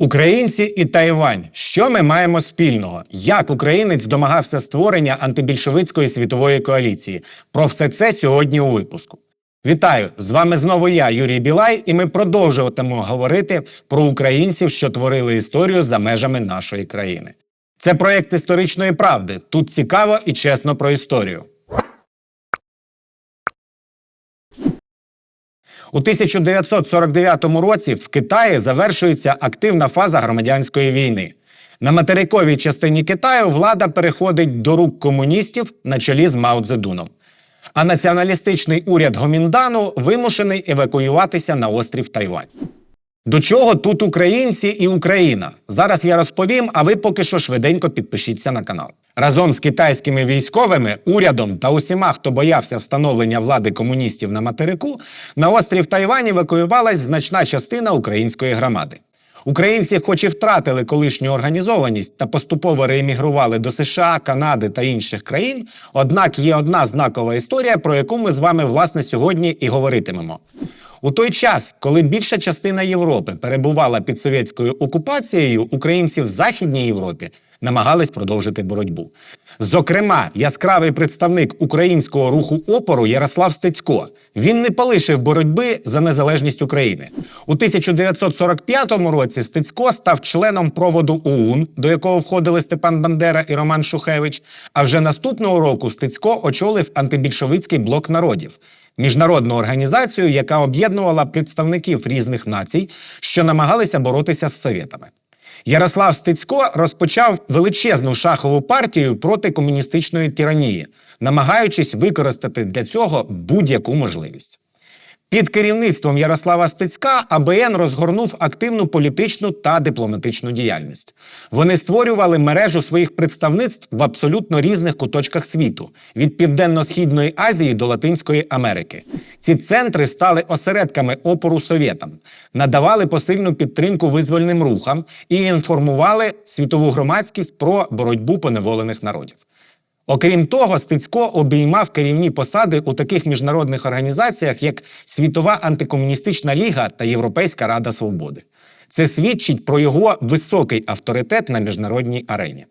Українці і Тайвань. Що ми маємо спільного? Як українець домагався створення антибільшовицької світової коаліції? Про все це сьогодні у випуску. Вітаю! З вами знову я, Юрій Білай, і ми продовжуватимемо говорити про українців, що творили історію за межами нашої країни. Це проєкт історичної правди. Тут цікаво і чесно про історію. У 1949 році в Китаї завершується активна фаза громадянської війни. На материковій частині Китаю влада переходить до рук комуністів на чолі з Мао Цзедуном. А націоналістичний уряд Гоміндану вимушений евакуюватися на острів Тайвань. До чого тут українці і Україна? Зараз я розповім, а ви поки що швиденько підпишіться на канал. Разом з китайськими військовими, урядом та усіма, хто боявся встановлення влади комуністів на материку, на острів Тайвань евакуювалась значна частина української громади. Українці, хоч і втратили колишню організованість та поступово реемігрували до США, Канади та інших країн, однак є одна знакова історія, про яку ми з вами власне сьогодні і говоритимемо. У той час, коли більша частина Європи перебувала під совєтською окупацією, українці в Західній Європі намагались продовжити боротьбу. Зокрема, яскравий представник українського руху опору Ярослав Стецько. Він не полишив боротьби за незалежність України. У 1945 році Стецько став членом проводу ОУН, до якого входили Степан Бандера і Роман Шухевич. А вже наступного року Стецько очолив антибільшовицький блок народів. Міжнародну організацію, яка об'єднувала представників різних націй, що намагалися боротися з совєтами. Ярослав Стецько розпочав величезну шахову партію проти комуністичної тиранії, намагаючись використати для цього будь-яку можливість. Під керівництвом Ярослава Стецька АБН розгорнув активну політичну та дипломатичну діяльність. Вони створювали мережу своїх представництв в абсолютно різних куточках світу від Південно-Східної Азії до Латинської Америки. Ці центри стали осередками опору совєтам, надавали посильну підтримку визвольним рухам і інформували світову громадськість про боротьбу поневолених народів. Окрім того, Стецько обіймав керівні посади у таких міжнародних організаціях, як Світова антикомуністична ліга та Європейська Рада Свободи. Це свідчить про його високий авторитет на міжнародній арені.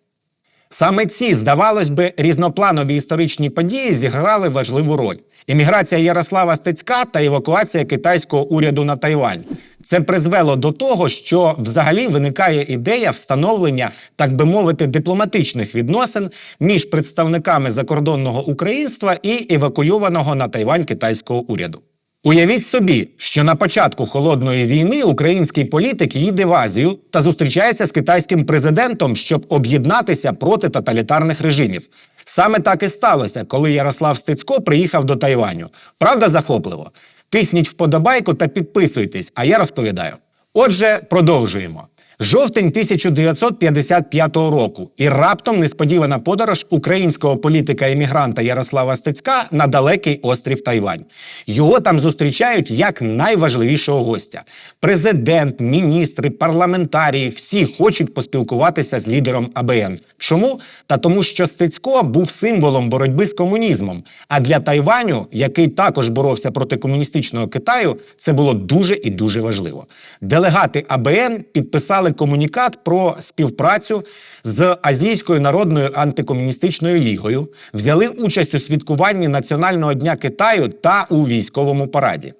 Саме ці, здавалось би, різнопланові історичні події зіграли важливу роль. Еміграція Ярослава Стецька та евакуація китайського уряду на Тайвань. Це призвело до того, що взагалі виникає ідея встановлення, так би мовити, дипломатичних відносин між представниками закордонного українства і евакуйованого на Тайвань китайського уряду. Уявіть собі, що на початку холодної війни український політик їде в Азію та зустрічається з китайським президентом, щоб об'єднатися проти тоталітарних режимів. Саме так і сталося, коли Ярослав Стецько приїхав до Тайваню. Правда, захопливо? Тисніть вподобайку та підписуйтесь, а я розповідаю. Отже, продовжуємо. Жовтень 1955 року і раптом несподівана подорож українського політика-емігранта Ярослава Стецька на далекий острів Тайвань. Його там зустрічають як найважливішого гостя. Президент, міністри, парламентарії всі хочуть поспілкуватися з лідером АБН. Чому? Та тому, що Стецько був символом боротьби з комунізмом. А для Тайваню, який також боровся проти комуністичного Китаю, це було дуже і дуже важливо. Делегати АБН підписали комунікат про співпрацю з Азійською народною антикомуністичною лігою, взяли участь у святкуванні Національного дня Китаю та у військовому параді.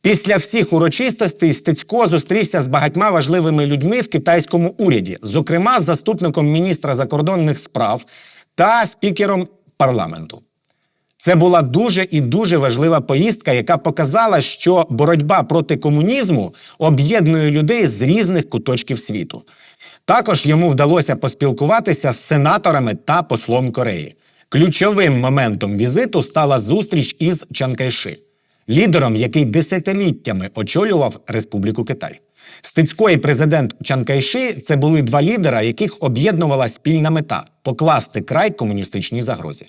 Після всіх урочистостей Стецько зустрівся з багатьма важливими людьми в китайському уряді, зокрема з заступником міністра закордонних справ та спікером парламенту. Це була дуже і дуже важлива поїздка, яка показала, що боротьба проти комунізму об'єднує людей з різних куточків світу. Також йому вдалося поспілкуватися з сенаторами та послом Кореї. Ключовим моментом візиту стала зустріч із Чан Кайши, лідером, який десятиліттями очолював Республіку Китай. Стецько і президент Чан Кайши – це були два лідера, яких об'єднувала спільна мета покласти край комуністичній загрозі.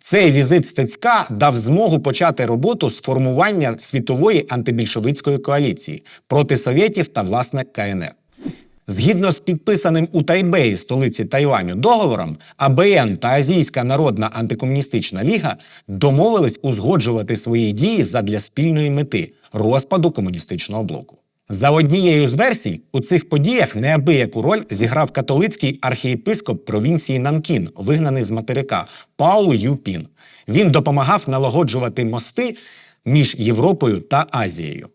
Цей візит Стецька дав змогу почати роботу з формування світової антибільшовицької коаліції проти совєтів та власне КНР. Згідно з підписаним у Тайбеї, столиці Тайваню, договором, АБН та Азійська Народна антикомуністична ліга домовились узгоджувати свої дії задля спільної мети розпаду комуністичного блоку. За однією з версій, у цих подіях неабияку роль зіграв католицький архієпископ провінції Нанкін, вигнаний з материка Паул Юпін. Він допомагав налагоджувати мости між Європою та Азією.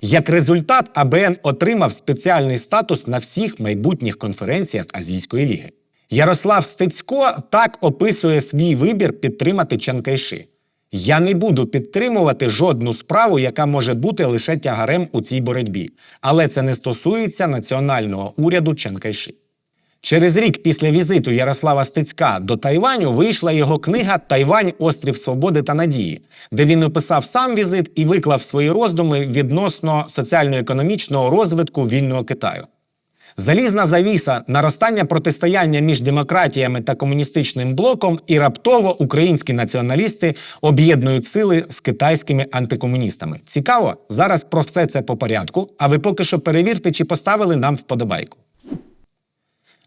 Як результат, АБН отримав спеціальний статус на всіх майбутніх конференціях Азійської ліги. Ярослав Стецько так описує свій вибір підтримати Чанкайши. Я не буду підтримувати жодну справу, яка може бути лише тягарем у цій боротьбі, але це не стосується національного уряду Чанкайши. Через рік після візиту Ярослава Стецька до Тайваню вийшла його книга Тайвань Острів Свободи та Надії, де він описав сам візит і виклав свої роздуми відносно соціально-економічного розвитку вільного Китаю. Залізна завіса, наростання протистояння між демократіями та комуністичним блоком, і раптово українські націоналісти об'єднують сили з китайськими антикомуністами. Цікаво, зараз про все це по порядку. А ви поки що перевірте, чи поставили нам вподобайку.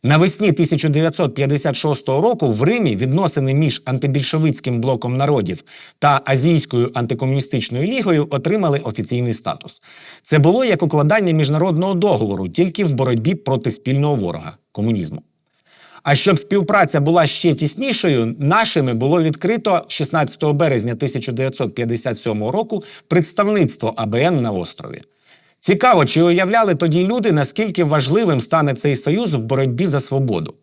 Навесні 1956 року в Римі відносини між антибільшовицьким блоком народів та Азійською антикомуністичною лігою отримали офіційний статус. Це було як укладання міжнародного договору тільки в боротьбі проти спільного ворога комунізму. А щоб співпраця була ще тіснішою, нашими було відкрито 16 березня 1957 року представництво АБН на острові. Цікаво, чи уявляли тоді люди, наскільки важливим стане цей союз в боротьбі за свободу.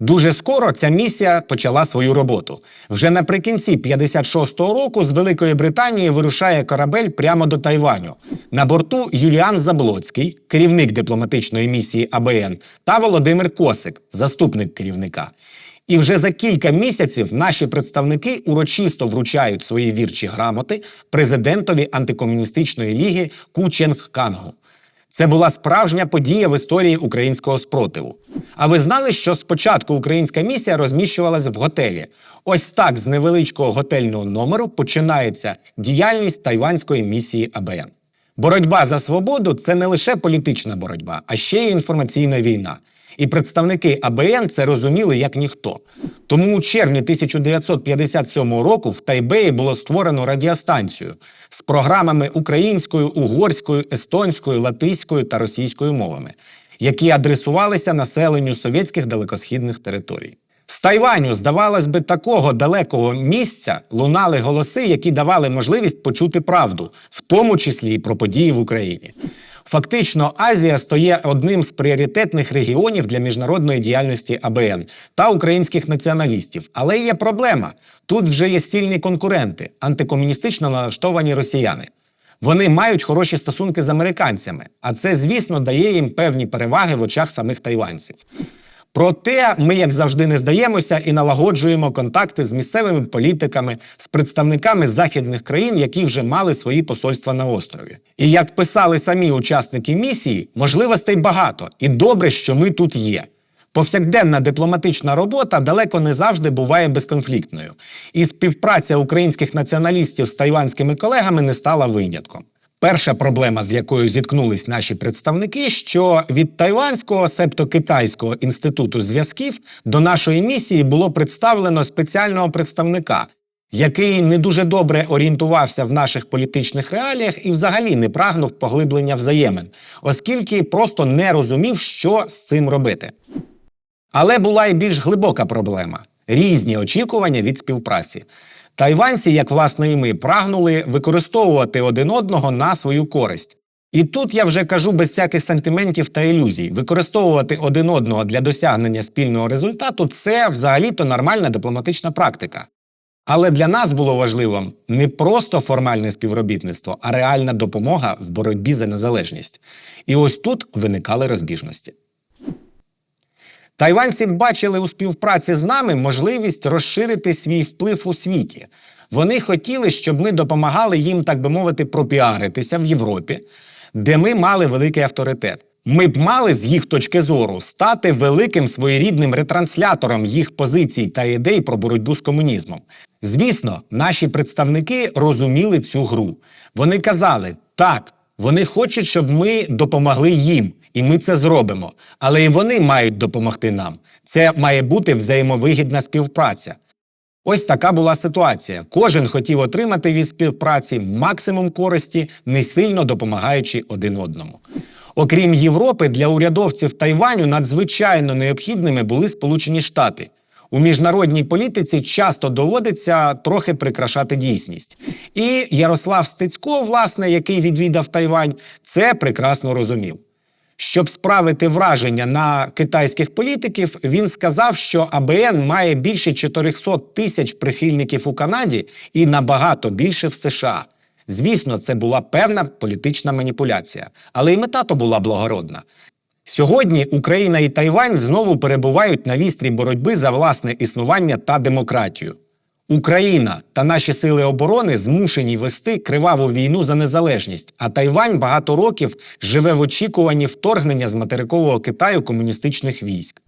Дуже скоро ця місія почала свою роботу. Вже наприкінці 56-го року з Великої Британії вирушає корабель прямо до Тайваню. На борту Юліан Заблоцький, керівник дипломатичної місії АБН, та Володимир Косик, заступник керівника. І вже за кілька місяців наші представники урочисто вручають свої вірчі грамоти президентові антикомуністичної ліги Ку Ченг Кангу. Це була справжня подія в історії українського спротиву. А ви знали, що спочатку українська місія розміщувалась в готелі? Ось так з невеличкого готельного номеру починається діяльність тайванської місії АБН. Боротьба за свободу це не лише політична боротьба, а ще й інформаційна війна. І представники АБН це розуміли як ніхто. Тому у червні 1957 року в Тайбеї було створено радіостанцію з програмами українською, угорською, естонською, латиською та російською мовами, які адресувалися населенню совєтських далекосхідних територій. З Тайваню, здавалось би, такого далекого місця лунали голоси, які давали можливість почути правду, в тому числі і про події в Україні. Фактично, Азія стає одним з пріоритетних регіонів для міжнародної діяльності АБН та українських націоналістів. Але є проблема: тут вже є сильні конкуренти, антикомуністично налаштовані росіяни. Вони мають хороші стосунки з американцями, а це, звісно, дає їм певні переваги в очах самих тайванців. Проте ми, як завжди, не здаємося і налагоджуємо контакти з місцевими політиками, з представниками західних країн, які вже мали свої посольства на острові. І як писали самі учасники місії, можливостей багато, і добре, що ми тут є. Повсякденна дипломатична робота далеко не завжди буває безконфліктною, і співпраця українських націоналістів з тайванськими колегами не стала винятком. Перша проблема, з якою зіткнулись наші представники, що від Тайванського, себто Китайського інституту зв'язків до нашої місії було представлено спеціального представника, який не дуже добре орієнтувався в наших політичних реаліях і взагалі не прагнув поглиблення взаємин, оскільки просто не розумів, що з цим робити. Але була і більш глибока проблема різні очікування від співпраці. Тайванці, як власне і ми, прагнули використовувати один одного на свою користь. І тут я вже кажу без всяких сантиментів та ілюзій. Використовувати один одного для досягнення спільного результату це взагалі-то нормальна дипломатична практика. Але для нас було важливим не просто формальне співробітництво, а реальна допомога в боротьбі за незалежність. І ось тут виникали розбіжності. Тайванці бачили у співпраці з нами можливість розширити свій вплив у світі. Вони хотіли, щоб ми допомагали їм, так би мовити, пропіаритися в Європі, де ми мали великий авторитет. Ми б мали з їх точки зору стати великим своєрідним ретранслятором їх позицій та ідей про боротьбу з комунізмом. Звісно, наші представники розуміли цю гру. Вони казали, так, вони хочуть, щоб ми допомогли їм, і ми це зробимо. Але і вони мають допомогти нам. Це має бути взаємовигідна співпраця. Ось така була ситуація. Кожен хотів отримати від співпраці максимум користі, не сильно допомагаючи один одному. Окрім Європи, для урядовців Тайваню надзвичайно необхідними були Сполучені Штати. У міжнародній політиці часто доводиться трохи прикрашати дійсність. І Ярослав Стецько, власне, який відвідав Тайвань, це прекрасно розумів. Щоб справити враження на китайських політиків, він сказав, що АБН має більше 400 тисяч прихильників у Канаді і набагато більше в США. Звісно, це була певна політична маніпуляція, але й мета то була благородна. Сьогодні Україна і Тайвань знову перебувають на вістрі боротьби за власне існування та демократію. Україна та наші сили оборони змушені вести криваву війну за незалежність, а Тайвань багато років живе в очікуванні вторгнення з материкового Китаю комуністичних військ.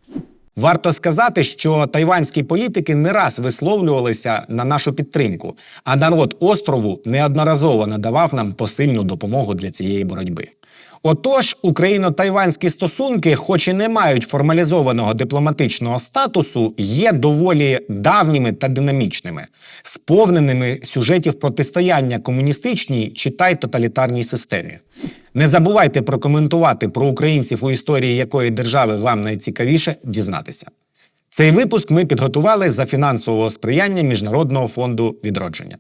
Варто сказати, що тайванські політики не раз висловлювалися на нашу підтримку, а народ острову неодноразово надавав нам посильну допомогу для цієї боротьби. Отож, україно-тайванські стосунки, хоч і не мають формалізованого дипломатичного статусу, є доволі давніми та динамічними, сповненими сюжетів протистояння комуністичній чи та й тоталітарній системі. Не забувайте прокоментувати про українців у історії якої держави вам найцікавіше дізнатися. Цей випуск ми підготували за фінансового сприяння Міжнародного фонду відродження.